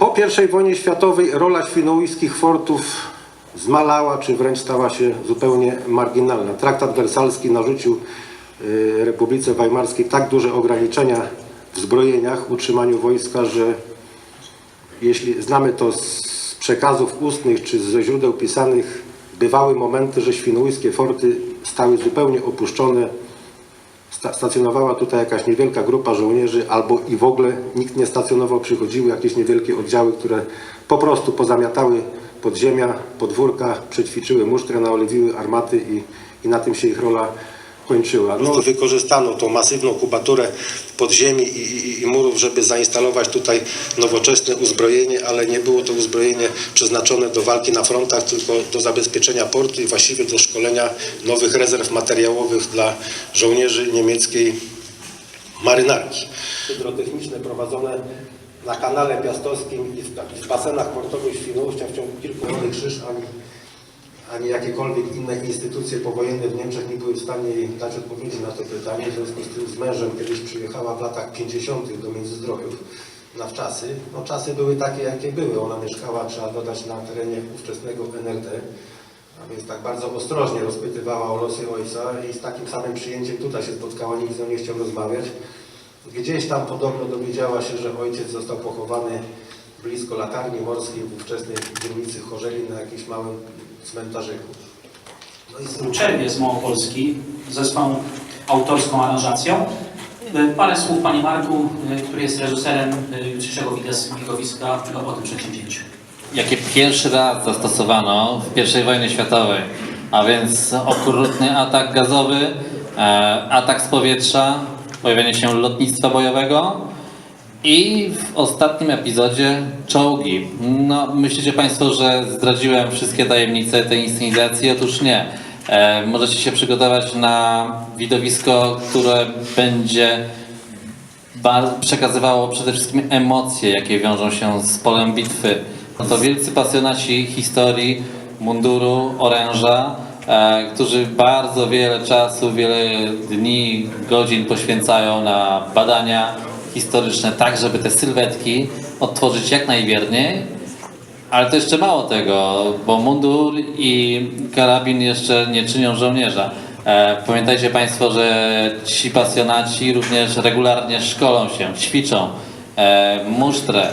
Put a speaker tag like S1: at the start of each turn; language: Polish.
S1: Po I wojnie światowej rola świnoujskich fortów zmalała, czy wręcz stała się zupełnie marginalna. Traktat wersalski narzucił y, Republice Weimarskiej tak duże ograniczenia w zbrojeniach, utrzymaniu wojska, że jeśli znamy to z przekazów ustnych czy ze źródeł pisanych, bywały momenty, że świnoujskie forty stały zupełnie opuszczone. Sta- Stacjonowała tutaj jakaś niewielka grupa żołnierzy, albo i w ogóle nikt nie stacjonował, przychodziły jakieś niewielkie oddziały, które po prostu pozamiatały podziemia, podwórka, przećwiczyły musztrę, naoliwiły armaty i, i na tym się ich rola kończyła. No, wykorzystano tą masywną kubaturę podziemi i, i, i murów, żeby zainstalować tutaj nowoczesne uzbrojenie, ale nie było to uzbrojenie przeznaczone do walki na frontach, tylko do zabezpieczenia portu i właściwie do szkolenia nowych rezerw materiałowych dla żołnierzy niemieckiej marynarki. Hydrotechniczne prowadzone na kanale piastowskim i w, i w basenach portowych Świnoujścia w ciągu kilku lat krzyż ani ani jakiekolwiek inne instytucje powojenne w Niemczech nie były w stanie dać odpowiedzi na to pytanie. W związku z tym z mężem kiedyś przyjechała w latach 50. do Międzyzdrojów na wczasy. No czasy były takie, jakie były. Ona mieszkała, trzeba dodać, na terenie ówczesnego NRD. A więc tak bardzo ostrożnie rozpytywała o losy ojca i z takim samym przyjęciem tutaj się spotkała, nikt z nią nie chciał rozmawiać. Gdzieś tam podobno dowiedziała się, że ojciec został pochowany blisko latarni morskiej w ówczesnej dzielnicy Chorzeli na jakimś małym cmentarzyku. No i z
S2: Czerwie z Małopolski ze swą autorską aranżacją. Y, Parę słów Panie Marku, y, który jest reżyserem y, jutrzejszego widowiska o tym przedsięwzięciu.
S3: jakie pierwszy raz zastosowano w I wojnie światowej, a więc okrutny atak gazowy, e, atak z powietrza, pojawienie się lotnictwa bojowego i w ostatnim epizodzie czołgi. No, myślicie Państwo, że zdradziłem wszystkie tajemnice tej inscenizacji? Otóż nie. E, możecie się przygotować na widowisko, które będzie przekazywało przede wszystkim emocje, jakie wiążą się z polem bitwy. To wielcy pasjonaci historii, munduru, oręża, e, którzy bardzo wiele czasu, wiele dni, godzin poświęcają na badania historyczne, tak żeby te sylwetki odtworzyć jak najwierniej. Ale to jeszcze mało tego, bo mundur i karabin jeszcze nie czynią żołnierza. E, pamiętajcie Państwo, że ci pasjonaci również regularnie szkolą się, ćwiczą e, musztrę,